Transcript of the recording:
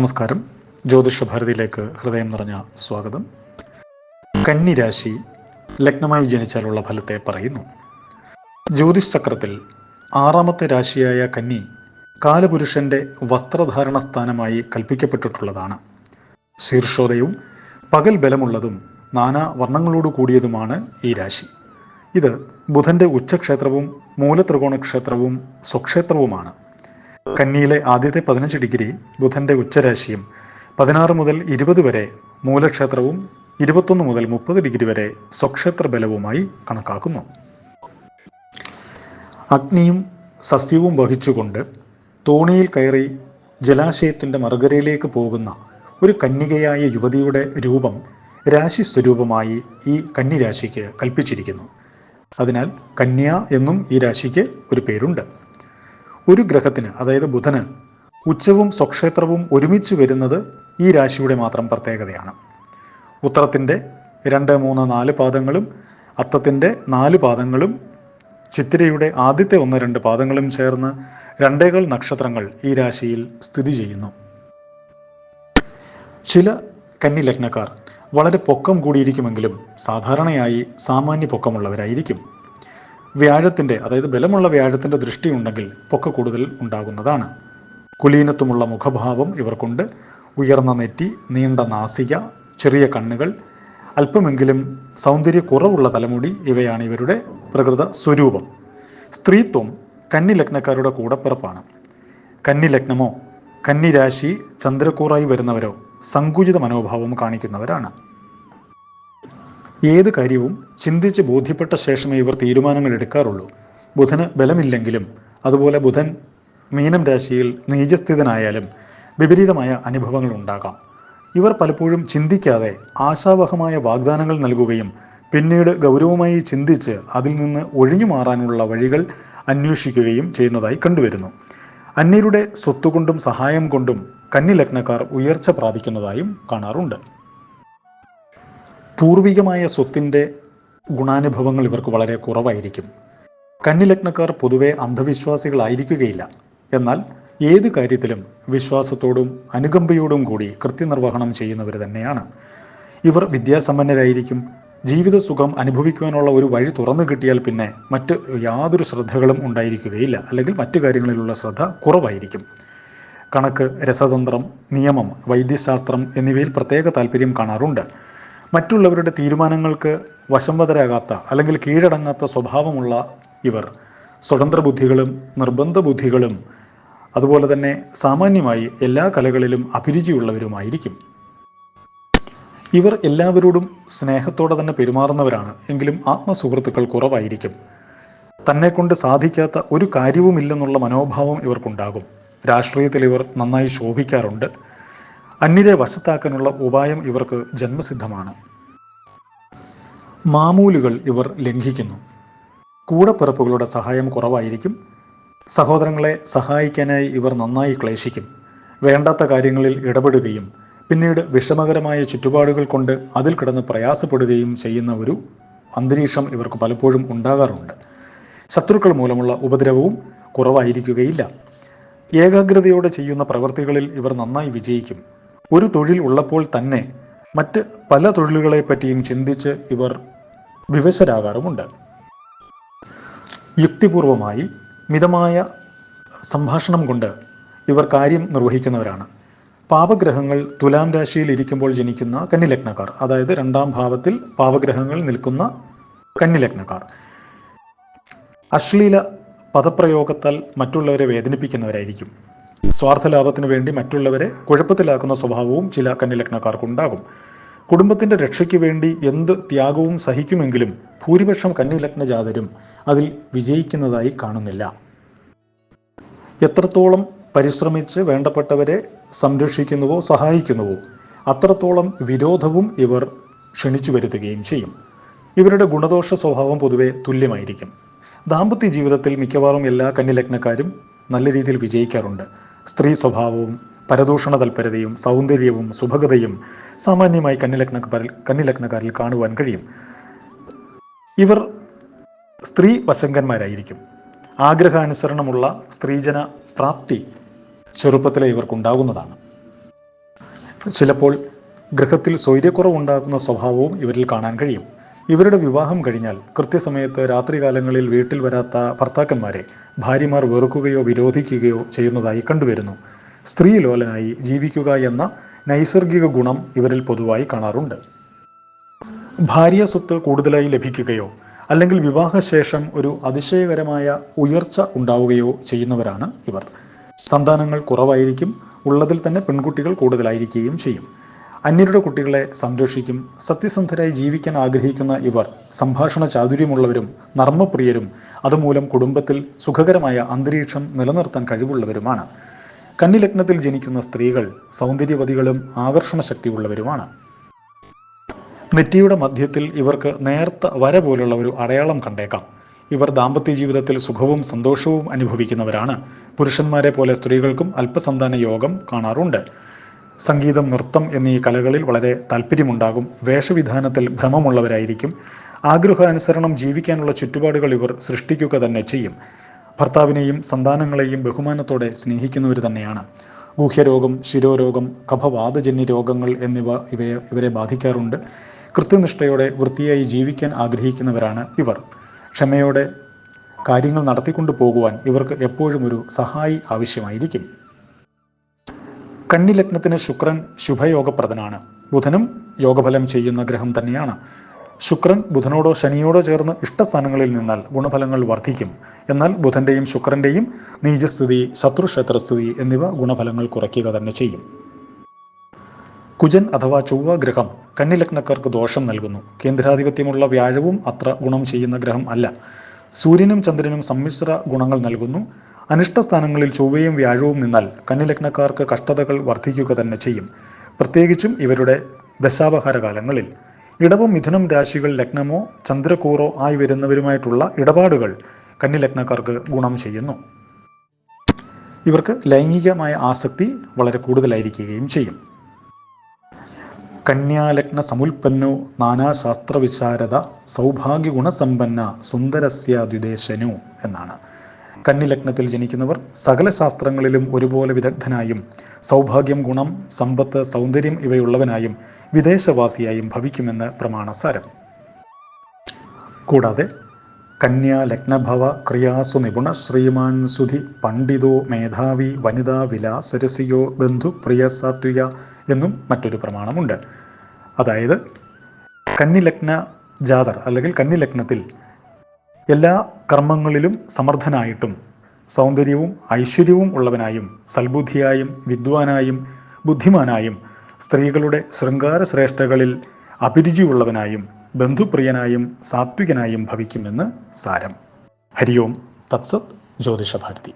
നമസ്കാരം. ജ്യോതിഷ ഭാരതിയിലേക്ക് ഹൃദയം നിറഞ്ഞ സ്വാഗതം. കന്നിരാശി ലഗ്നമായി ജനിച്ചാലുള്ള ഫലത്തെ പറയുന്നു. ജ്യോതിഷ് ചക്രത്തിൽ ആറാമത്തെ രാശിയായ കന്നി കാലപുരുഷന്റെ വസ്ത്രധാരണ സ്ഥാനമായി കൽപ്പിക്കപ്പെട്ടിട്ടുള്ളതാണ്. ശീർഷോദയവും പകൽ ബലമുള്ളതും നാനാ വർണങ്ങളോട് കൂടിയതുമാണ് ഈ രാശി. ഇത് ബുധന്റെ ഉച്ചക്ഷേത്രവും മൂലത്രികോണ ക്ഷേത്രവും സ്വക്ഷേത്രവുമാണ്. കന്നിയിലെ ആദ്യത്തെ പതിനഞ്ച് ഡിഗ്രി ബുധന്റെ ഉച്ചരാശിയും പതിനാറ് മുതൽ ഇരുപത് വരെ മൂലക്ഷേത്രവും ഇരുപത്തൊന്ന് മുതൽ മുപ്പത് ഡിഗ്രി വരെ സ്വക്ഷേത്ര ബലവുമായി കണക്കാക്കുന്നു. അഗ്നിയും സസ്യവും വഹിച്ചുകൊണ്ട് തോണിയിൽ കയറി ജലാശയത്തിന്റെ മറുകരയിലേക്ക് പോകുന്ന ഒരു കന്യകയായ യുവതിയുടെ രൂപം രാശി സ്വരൂപമായി ഈ കന്നിരാശിക്ക് കൽപ്പിച്ചിരിക്കുന്നു. അതിനാൽ കന്യ എന്നും ഈ രാശിക്ക് ഒരു പേരുണ്ട്. ഒരു ഗ്രഹത്തിന് അതായത് ബുധന് ഉച്ചവും സ്വക്ഷേത്രവും ഒരുമിച്ച് വരുന്നത് ഈ രാശിയുടെ മാത്രം പ്രത്യേകതയാണ്. ഉത്തരത്തിന്റെ രണ്ട് മൂന്ന് നാല് പാദങ്ങളും അത്തത്തിന്റെ നാല് പാദങ്ങളും ചിത്തിരയുടെ ആദ്യത്തെ ഒന്ന് രണ്ട് പാദങ്ങളും ചേർന്ന് രണ്ടേകൾ നക്ഷത്രങ്ങൾ ഈ രാശിയിൽ സ്ഥിതി ചെയ്യുന്നു. ചില കന്നി ലഗ്നക്കാർ വളരെ പൊക്കം കൂടിയിരിക്കുമെങ്കിലും സാധാരണയായി സാമാന്യ പൊക്കമുള്ളവരായിരിക്കും. വ്യാഴത്തിന്റെ അതായത് ബലമുള്ള വ്യാഴത്തിന്റെ ദൃഷ്ടി ഉണ്ടെങ്കിൽ പൊക്ക കൂടുതൽ ഉണ്ടാകുന്നതാണ്. കുലീനത്വമുള്ള മുഖഭാവം ഇവർക്കുണ്ട്. ഉയർന്ന നെറ്റി നീണ്ട നാസിക ചെറിയ കണ്ണുകൾ അല്പമെങ്കിലും സൗന്ദര്യ കുറവുള്ള തലമുടി ഇവയാണ് ഇവരുടെ പ്രകൃത സ്വരൂപം. സ്ത്രീത്വം കന്നി ലഗ്നക്കാരുടെ കൂടപ്പിറപ്പാണ്. കന്നി ലഗ്നമോ കന്നിരാശി ചന്ദ്രക്കൂറായി വരുന്നവരോ സങ്കുചിത മനോഭാവം കാണിക്കുന്നവരാണ്. ഏത് കാര്യവും ചിന്തിച്ച് ബോധ്യപ്പെട്ട ശേഷമേ ഇവർ തീരുമാനങ്ങൾ എടുക്കാറുള്ളൂ ബുധന് ബലമില്ലെങ്കിലും അതുപോലെ ബുധൻ മീനം രാശിയിൽ നീചസ്ഥിതനായാലും വിപരീതമായ അനുഭവങ്ങൾ ഉണ്ടാകാം. ഇവർ പലപ്പോഴും ചിന്തിക്കാതെ ആശാവഹമായ വാഗ്ദാനങ്ങൾ നൽകുകയും പിന്നീട് ഗൗരവമായി ചിന്തിച്ച് അതിൽ നിന്ന് ഒഴിഞ്ഞു മാറാനുള്ള വഴികൾ അന്വേഷിക്കുകയും ചെയ്യുന്നതായി കണ്ടുവരുന്നു. അന്യരുടെ സ്വത്തുകൊണ്ടും സഹായം കൊണ്ടും കന്നി ലഗ്നക്കാർ ഉയർച്ച പ്രാപിക്കുന്നതായും കാണാറുണ്ട്. പൂർവികമായ സ്വത്തിന്റെ ഗുണാനുഭവങ്ങൾ ഇവർക്ക് വളരെ കുറവായിരിക്കും. കന്നിലഗ്നക്കാർ പൊതുവെ അന്ധവിശ്വാസികളായിരിക്കുകയില്ല. എന്നാൽ ഏത് കാര്യത്തിലും വിശ്വാസത്തോടും അനുകമ്പയോടും കൂടി കൃത്യനിർവഹണം ചെയ്യുന്നവർ തന്നെയാണ്. ഇവർ വിദ്യാസമ്പന്നരായിരിക്കും. ജീവിത സുഖം അനുഭവിക്കുവാനുള്ള ഒരു വഴി തുറന്നു കിട്ടിയാൽ പിന്നെ മറ്റ് യാതൊരു ശ്രദ്ധകളും ഉണ്ടായിരിക്കുകയില്ല. അല്ലെങ്കിൽ മറ്റു കാര്യങ്ങളിലുള്ള ശ്രദ്ധ കുറവായിരിക്കും. കണക്ക് രസതന്ത്രം നിയമം വൈദ്യശാസ്ത്രം എന്നിവയിൽ പ്രത്യേക താല്പര്യം കാണാറുണ്ട്. മറ്റുള്ളവരുടെ തീരുമാനങ്ങൾക്ക് വശംവതരാകാത്ത അല്ലെങ്കിൽ കീഴടങ്ങാത്ത സ്വഭാവമുള്ള ഇവർ. സ്വതന്ത്ര ബുദ്ധികളും നിർബന്ധ ബുദ്ധികളും അതുപോലെ തന്നെ സാമാന്യമായി എല്ലാ കലകളിലും അഭിരുചിയുള്ളവരുമായിരിക്കും. ഇവർ എല്ലാവരോടും സ്നേഹത്തോടെ തന്നെ പെരുമാറുന്നവരാണ് എങ്കിലും ആത്മസുഹൃത്തുക്കൾ കുറവായിരിക്കും. തന്നെക്കൊണ്ട് സാധിക്കാത്ത ഒരു കാര്യവുമില്ലെന്നുള്ള മനോഭാവം ഇവർക്കുണ്ടാകും. രാഷ്ട്രീയത്തിൽ ഇവർ നന്നായി ശോഭിക്കാറുണ്ട്. അന്യരെ വശത്താക്കാനുള്ള ഉപായം ഇവർക്ക് ജന്മസിദ്ധമാണ്. മാമൂലുകൾ ഇവർ ലംഘിക്കുന്നു. കൂടപ്പിറപ്പുകളുടെ സഹായം കുറവായിരിക്കും. സഹോദരങ്ങളെ സഹായിക്കാനായി ഇവർ നന്നായി ക്ലേശിക്കും. വേണ്ടാത്ത കാര്യങ്ങളിൽ ഇടപെടുകയും പിന്നീട് വിഷമകരമായ ചുറ്റുപാടുകൾ കൊണ്ട് അതിൽ കിടന്ന് പ്രയാസപ്പെടുകയും ചെയ്യുന്ന ഒരു അന്തരീക്ഷം ഇവർക്ക് പലപ്പോഴും ഉണ്ടാകാറുണ്ട്. ശത്രുക്കൾ മൂലമുള്ള ഉപദ്രവവും കുറവായിരിക്കുകയില്ല. ഏകാഗ്രതയോടെ ചെയ്യുന്ന പ്രവൃത്തികളിൽ ഇവർ നന്നായി വിജയിക്കും. ഒരു തൊഴിൽ ഉള്ളപ്പോൾ തന്നെ മറ്റ് പല തൊഴിലുകളെ പറ്റിയും ചിന്തിച്ച് ഇവർ വിവശരാകാറുമുണ്ട്. യുക്തിപൂർവമായി മിതമായ സംഭാഷണം കൊണ്ട് ഇവർ കാര്യം നിർവഹിക്കുന്നവരാണ്. പാപഗ്രഹങ്ങൾ തുലാം രാശിയിൽ ഇരിക്കുമ്പോൾ ജനിക്കുന്ന കന്നിലഗ്നക്കാർ അതായത് രണ്ടാം ഭാവത്തിൽ പാപഗ്രഹങ്ങൾ നിൽക്കുന്ന കന്നിലഗ്നക്കാർ. അശ്ലീല പദപ്രയോഗത്താൽ മറ്റുള്ളവരെ വേദനിപ്പിക്കുന്നവരായിരിക്കും. സ്വാർത്ഥ ലാഭത്തിന് വേണ്ടി മറ്റുള്ളവരെ കുഴപ്പത്തിലാക്കുന്ന സ്വഭാവവും ചില കന്നിലഗ്നക്കാർക്കുണ്ടാകും. കുടുംബത്തിന്റെ രക്ഷയ്ക്ക് വേണ്ടി എന്ത് ത്യാഗവും സഹിക്കുമെങ്കിലും ഭൂരിപക്ഷം കന്നിലഗ്ന ജാതരും അതിൽ വിജയിക്കുന്നതായി കാണുന്നില്ല. എത്രത്തോളം പരിശ്രമിച്ച് വേണ്ടപ്പെട്ടവരെ സംരക്ഷിക്കുന്നുവോ സഹായിക്കുന്നുവോ അത്രത്തോളം വിരോധവും ഇവർ ക്ഷണിച്ചു വരുത്തുകയും ചെയ്യും. ഇവരുടെ ഗുണദോഷ സ്വഭാവം പൊതുവെ തുല്യമായിരിക്കും. ദാമ്പത്യ ജീവിതത്തിൽ മിക്കവാറും എല്ലാ കന്നിലഗ്നക്കാരും നല്ല രീതിയിൽ വിജയിക്കാറുണ്ട്. സ്ത്രീ സ്വഭാവവും പരദൂഷണ തൽപരതയും സൗന്ദര്യവും സുഭഗതയും സാമാന്യമായി കന്നിലഗ്ന കന്നിലഗ്നക്കാരിൽ കാണുവാൻ കഴിയും. ഇവർ സ്ത്രീ വശങ്കന്മാരായിരിക്കും. ആഗ്രഹാനുസരണമുള്ള സ്ത്രീജന പ്രാപ്തി ചെറുപ്പത്തിലെ ഇവർക്കുണ്ടാകുന്നതാണ്. ചിലപ്പോൾ ഗൃഹത്തിൽ സ്വൈര്യക്കുറവുണ്ടാകുന്ന സ്വഭാവവും ഇവരിൽ കാണാൻ കഴിയും. ഇവരുടെ വിവാഹം കഴിഞ്ഞാൽ കൃത്യസമയത്ത് രാത്രികാലങ്ങളിൽ വീട്ടിൽ വരാത്ത ഭർത്താക്കന്മാരെ ഭാര്യമാർ വെറുക്കുകയോ വിരോധിക്കുകയോ ചെയ്യുന്നതായി കണ്ടുവരുന്നു. സ്ത്രീലോലനായി ജീവിക്കുക എന്ന നൈസർഗിക ഗുണം ഇവരിൽ പൊതുവായി കാണാറുണ്ട്. ഭാര്യ സ്വത്ത് കൂടുതലായി ലഭിക്കുകയോ അല്ലെങ്കിൽ വിവാഹശേഷം ഒരു അതിശയകരമായ ഉയർച്ച ഉണ്ടാവുകയോ ചെയ്യുന്നവരാണ് ഇവർ. സന്താനങ്ങൾ കുറവായിരിക്കും ഉള്ളതിൽ തന്നെ പെൺകുട്ടികൾ കൂടുതലായിരിക്കുകയും ചെയ്യും. അന്യരുടെ കുട്ടികളെ സംരക്ഷിക്കും സത്യസന്ധരായി ജീവിക്കാൻ ആഗ്രഹിക്കുന്ന ഇവർ സംഭാഷണ ചാതുര്യമുള്ളവരും നർമ്മപ്രിയരും അതുമൂലം കുടുംബത്തിൽ സുഖകരമായ അന്തരീക്ഷം നിലനിർത്താൻ കഴിവുള്ളവരുമാണ്. കന്നിലഗ്നത്തിൽ ജനിക്കുന്ന സ്ത്രീകൾ സൗന്ദര്യവതികളും ആകർഷണ ശക്തിയുള്ളവരുമാണ് നെറ്റിയുടെ മധ്യത്തിൽ ഇവർക്ക് നേർത്ത വര പോലുള്ള ഒരു അടയാളം കണ്ടേക്കാം. ഇവർ ദാമ്പത്യ ജീവിതത്തിൽ സുഖവും സന്തോഷവും അനുഭവിക്കുന്നവരാണ്. പുരുഷന്മാരെ പോലെ സ്ത്രീകൾക്കും അല്പസന്താന യോഗം കാണാറുണ്ട്. സംഗീതം നൃത്തം എന്നീ കലകളിൽ വളരെ താല്പര്യമുണ്ടാകും. വേഷവിധാനത്തിൽ ഭ്രമമുള്ളവരായിരിക്കും. ആഗ്രഹാനുസരണം ജീവിക്കാനുള്ള ചുറ്റുപാടുകൾ ഇവർ സൃഷ്ടിക്കുക തന്നെ ചെയ്യും. ഭർത്താവിനെയും സന്താനങ്ങളെയും ബഹുമാനത്തോടെ സ്നേഹിക്കുന്നവർ തന്നെയാണ്. ഗൂഹ്യരോഗം ശിരോരോഗം കഫവാതജന്യ രോഗങ്ങൾ എന്നിവ ഇവയെ ഇവരെ ബാധിക്കാറുണ്ട്. കൃത്യനിഷ്ഠയോടെ വൃത്തിയായി ജീവിക്കാൻ ആഗ്രഹിക്കുന്നവരാണ് ഇവർ. ക്ഷമയോടെ കാര്യങ്ങൾ നടത്തിക്കൊണ്ടു പോകുവാൻ ഇവർക്ക് എപ്പോഴും ഒരു സഹായി ആവശ്യമായിരിക്കും. കന്നിലഗ്നത്തിന് ശുക്രൻ ശുഭയോഗപ്രദനാണ്. ബുധനും യോഗഫലം ചെയ്യുന്ന ഗ്രഹം തന്നെയാണ്. ശുക്രൻ ബുധനോടോ ശനിയോടോ ചേർന്ന് ഇഷ്ടസ്ഥാനങ്ങളിൽ നിന്നാൽ ഗുണഫലങ്ങൾ വർദ്ധിക്കും. എന്നാൽ ബുധന്റെയും ശുക്രന്റെയും നീചസ്ഥിതി ശത്രുക്ഷേത്രസ്ഥിതി എന്നിവ ഗുണഫലങ്ങൾ കുറയ്ക്കുക തന്നെ ചെയ്യും. കുജൻ അഥവാ ചൊവ്വ ഗ്രഹം കന്നി കന്നിലഗ്നക്കാർക്ക് ദോഷം നൽകുന്നു. കേന്ദ്രാധിപത്യമുള്ള വ്യാഴവും അത്ര ഗുണം ചെയ്യുന്ന ഗ്രഹം അല്ല. സൂര്യനും ചന്ദ്രനും സമ്മിശ്ര ഗുണങ്ങൾ നൽകുന്നു. അനിഷ്ടസ്ഥാനങ്ങളിൽ ചൊവ്വയും വ്യാഴവും നിന്നാൽ കന്നിലഗ്നക്കാർക്ക് കഷ്ടതകൾ വർദ്ധിക്കുക തന്നെ ചെയ്യും. പ്രത്യേകിച്ചും ഇവരുടെ ദശാപഹാര കാലങ്ങളിൽ ഇടവും മിഥുനം രാശികൾ ലഗ്നമോ ചന്ദ്രക്കൂറോ ആയി വരുന്നവരുമായിട്ടുള്ള ഇടപാടുകൾ കന്നിലഗ്നക്കാർക്ക് ഗുണം ചെയ്യുന്നു. ഇവർക്ക് ലൈംഗികമായ ആസക്തി വളരെ കൂടുതലായിരിക്കുകയും ചെയ്യും. കന്യാലഗ്ന സമുൽപ്പന്നോ നാനാശാസ്ത്ര വിശാരദ സൗഭാഗ്യ ഗുണസമ്പന്ന സുന്ദരസ്യ ദ്വിദേശനു എന്നാണ്. കന്നിലഗ്നത്തിൽ ജനിക്കുന്നവർ സകല ശാസ്ത്രങ്ങളിലും ഒരുപോലെ വിദഗ്ധനായും സൗഭാഗ്യം ഗുണം സമ്പത്ത് സൗന്ദര്യം ഇവയുള്ളവനായും വിദേശവാസിയായും ഭവിക്കുമെന്ന് പ്രമാണസാരം. കൂടാതെ കന്യാ ലഗ്നഭവ ക്രിയാസു നിപുണ ശ്രീമാൻ സുധി പണ്ഡിതോ മേധാവി വനിതാ വിലാസരസിയോ ബന്ധു പ്രിയ സാത്വിക എന്നും മറ്റൊരു പ്രമാണമുണ്ട്. അതായത് കന്നിലഗ്ന ജാതർ അല്ലെങ്കിൽ കന്നിലഗ്നത്തിൽ എല്ലാ കർമ്മങ്ങളിലും സമർത്ഥനായിട്ടും സൗന്ദര്യവും ഐശ്വര്യവും ഉള്ളവനായും സൽബുദ്ധിയായും വിദ്വാനായും ബുദ്ധിമാനായും സ്ത്രീകളുടെ ശൃംഗാര ശ്രേഷ്ഠകളിൽ അഭിരുചിയുള്ളവനായും ബന്ധുപ്രിയനായും സാത്വികനായും ഭവിക്കുമെന്ന് സാരം. ഹരിയോം. തത്സത് ജ്യോതിഷഭാരതി.